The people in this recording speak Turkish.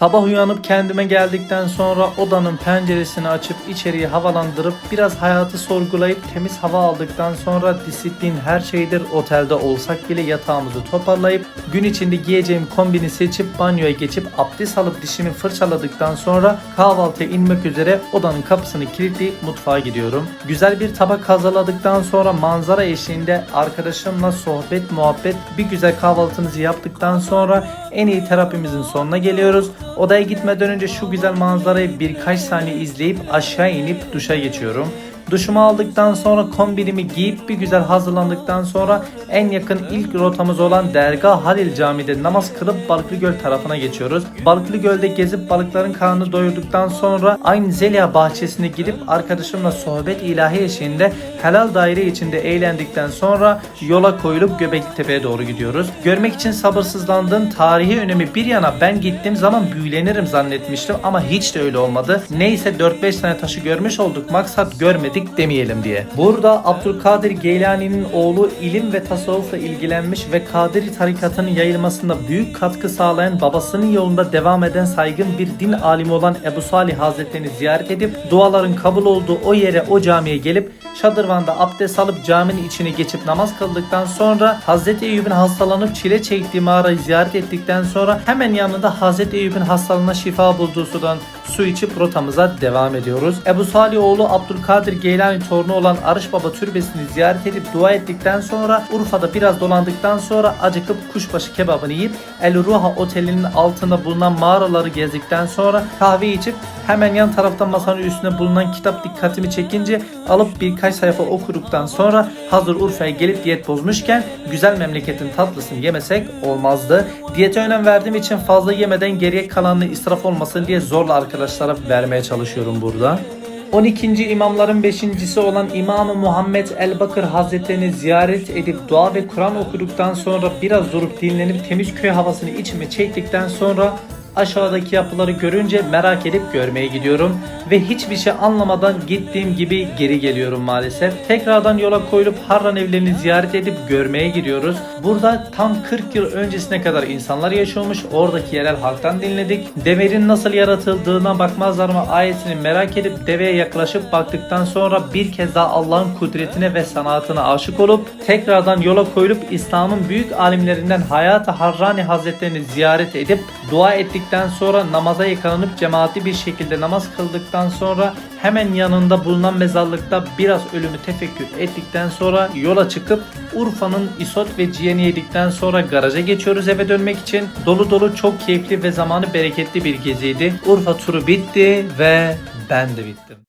Sabah uyanıp kendime geldikten sonra odanın penceresini açıp içeriği havalandırıp biraz hayatı sorgulayıp temiz hava aldıktan sonra disiplin her şeydir. Otelde olsak bile yatağımızı toparlayıp gün içinde giyeceğim kombini seçip banyoya geçip abdest alıp dişimi fırçaladıktan sonra kahvaltıya inmek üzere odanın kapısını kilitleyip mutfağa gidiyorum. Güzel bir tabak hazırladıktan sonra manzara eşliğinde arkadaşımla sohbet muhabbet bir güzel kahvaltımızı yaptıktan sonra en iyi terapimizin sonuna geliyoruz. Odaya gitmeden önce şu güzel manzarayı birkaç saniye izleyip aşağı inip duşa geçiyorum. Duşumu aldıktan sonra kombinimi giyip bir güzel hazırlandıktan sonra en yakın ilk rotamız olan Dergah Halil Camii'de namaz kılıp Balıklıgöl tarafına geçiyoruz. Balıklıgöl'de gezip balıkların karnını doyurduktan sonra aynı Zeliha bahçesine gidip arkadaşımla sohbet ilahi eşliğinde helal daire içinde eğlendikten sonra yola koyulup Göbekli Tepe'ye doğru gidiyoruz. Görmek için sabırsızlandığım tarihi önemi bir yana ben gittiğim zaman büyülenirim zannetmiştim ama hiç de öyle olmadı. Neyse 4-5 tane taşı görmüş olduk maksat görmedik demeyelim diye. Burada Abdülkadir Geylani'nin oğlu ilim ve tasavvufla ilgilenmiş ve Kadiri tarikatının yayılmasında büyük katkı sağlayan babasının yolunda devam eden saygın bir din alimi olan Ebu Salih Hazretlerini ziyaret edip duaların kabul olduğu o yere o camiye gelip şadırvanda abdest alıp caminin içine geçip namaz kıldıktan sonra Hazreti Eyüp'ün hastalanıp çile çektiği mağarayı ziyaret ettikten sonra hemen yanında Hazreti Eyüp'ün hastalığına şifa bulduğu sudan su içip rotamıza devam ediyoruz. Ebu Salih oğlu Abdülkadir Geylani torunu olan Arış Baba türbesini ziyaret edip dua ettikten sonra Urfa'da biraz dolandıktan sonra acıkıp kuşbaşı kebabını yiyip El Ruha Oteli'nin altında bulunan mağaraları gezdikten sonra kahve içip hemen yan tarafta masanın üstünde bulunan kitap dikkatimi çekince alıp birkaç sayfa okuduktan sonra hazır Urfa'ya gelip diyet bozmuşken güzel memleketin tatlısını yemesek olmazdı. Diyete önem verdiğim için fazla yemeden geriye kalanını israf olmasın diye zorla arkadaşlara vermeye çalışıyorum burada. 12. imamların 5.si olan İmam-ı Muhammed el-Bakır Hazretlerini ziyaret edip dua ve Kur'an okuduktan sonra biraz durup dinlenip temiz köy havasını içime çektikten sonra aşağıdaki yapıları görünce merak edip görmeye gidiyorum ve hiçbir şey anlamadan gittiğim gibi geri geliyorum maalesef. Tekrardan yola koyulup Harran evlerini ziyaret edip görmeye gidiyoruz. Burada tam 40 yıl öncesine kadar insanlar yaşıyormuş. Oradaki yerel halktan dinledik. Deverin nasıl yaratıldığına bakmazlar mı ayetini merak edip deveye yaklaşıp baktıktan sonra bir kez daha Allah'ın kudretine ve sanatına aşık olup tekrardan yola koyulup İslam'ın büyük alimlerinden Hayat-ı Harrani Hazretlerini ziyaret edip dua ettikten sonra namaza yakalanıp cemaatli bir şekilde namaz kıldıktan sonra hemen yanında bulunan mezarlıkta biraz ölümü tefekkür ettikten sonra yola çıkıp Urfa'nın isot ve ciğerini yedikten sonra garaja geçiyoruz eve dönmek için. Dolu dolu çok keyifli ve zamanı bereketli bir geziydi. Urfa turu bitti ve ben de bittim.